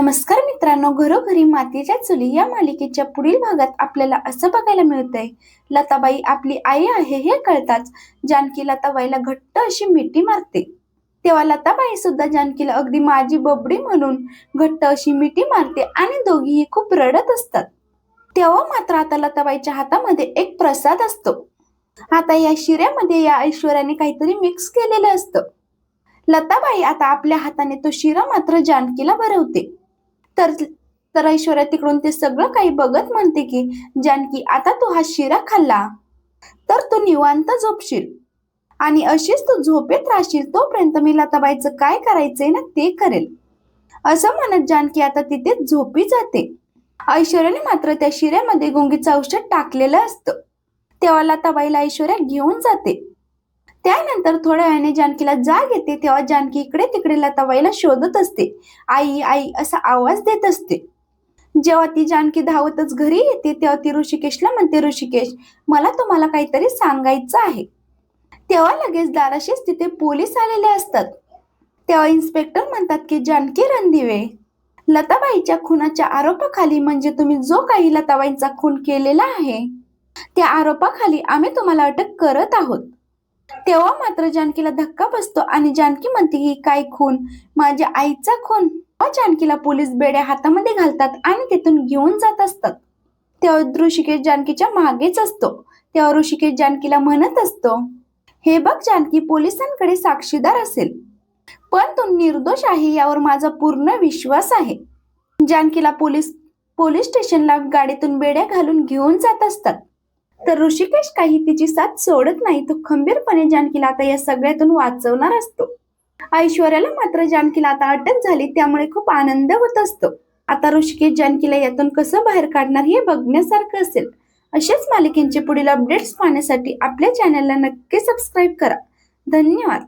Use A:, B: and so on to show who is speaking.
A: नमस्कार मित्रांनो घरोघरी मातीच्या चुली या मालिकेच्या पुढील भागात आपल्याला असं बघायला मिळतंय. लताबाई आपली आई आहे हे कळताच जानकी लताबाईला घट्ट अशी मिठी मारते. तेव्हा लताबाई सुद्धा जानकीला अगदी माझी बबडी म्हणून घट्ट अशी मिठी मारते आणि दोघीही खूप रडत असतात. तेव्हा मात्र आता लताबाईच्या हातामध्ये एक प्रसाद असतो. आता या शिऱ्यामध्ये या ऐश्वर्याने काहीतरी मिक्स केलेलं असतं. लताबाई आता आपल्या हाताने तो शिरा मात्र जानकीला भरवते. तर तर ऐश्वर्या तिकडून ते सगळं काही बघत म्हणते की जानकी आता तू हा शिरा खाल्ला. तर तू निवांत झोपशील. आणि अशीच तू झोपेत राहशील तोपर्यंत मी लताबाईचं काय करायचंय ना ते करेल. असं म्हणत जानकी आता तिथे झोपी जाते. ऐश्वर्याने मात्र त्या शिऱ्यामध्ये गुंगीचं औषध टाकलेलं असतं. तेव्हा लताबाईला ऐश्वर्या घेऊन जाते. त्यानंतर थोड्या वेळाने जानकीला जाग येते तेव्हा जानकी इकडे तिकडे लताबाईला शोधत असते. आई आई असा आवाज देत असते. जेव्हा ती जानकी धावतच घरी येते तेव्हा ती ऋषिकेशला म्हणते ऋषिकेश मला तुम्हाला काहीतरी सांगायचं आहे. तेव्हा लगेच दाराशीच तिथे पोलीस आलेले असतात. तेव्हा इन्स्पेक्टर म्हणतात की जानकी रणदिवे लताबाईच्या खुनाच्या आरोपाखाली म्हणजे तुम्ही जो काही लताबाईंचा खून केलेला आहे त्या आरोपाखाली आम्ही तुम्हाला अटक करत आहोत. तेव्हा मात्र जानकीला धक्का बसतो आणि जानकी म्हणते की काय खून? माझ्या आईचा खून? जानकीला पोलीस बेड्या हातामध्ये घालतात आणि तिथून घेऊन जात असतात. तेव्हा ऋषिकेश जानकीच्या मागेच असतो. तेव्हा ऋषिकेश जानकीला म्हणत असतो हे बघ जानकी पोलिसांकडे साक्षीदार असेल. पण तो निर्दोष आहे यावर माझा पूर्ण विश्वास आहे. जानकीला पोलीस पोलीस स्टेशनला गाडीतून बेड्या घालून घेऊन जात असतात. तर ऋषिकेश काही तिची साथ सोडत नाही. तो खंबीरपणे जानकीला आता या सगळ्यातून वाचवणार असतो. ऐश्वर्याला मात्र जानकीला आता अटक झाली त्यामुळे खूप आनंद होत असतो. आता ऋषिकेश जानकीला यातून कसं बाहेर काढणार हे बघण्यासारखं असेल. अशाच मालिकेंचे पुढील अपडेट्स पाहण्यासाठी आपल्या चॅनलला नक्की सबस्क्राईब करा. धन्यवाद.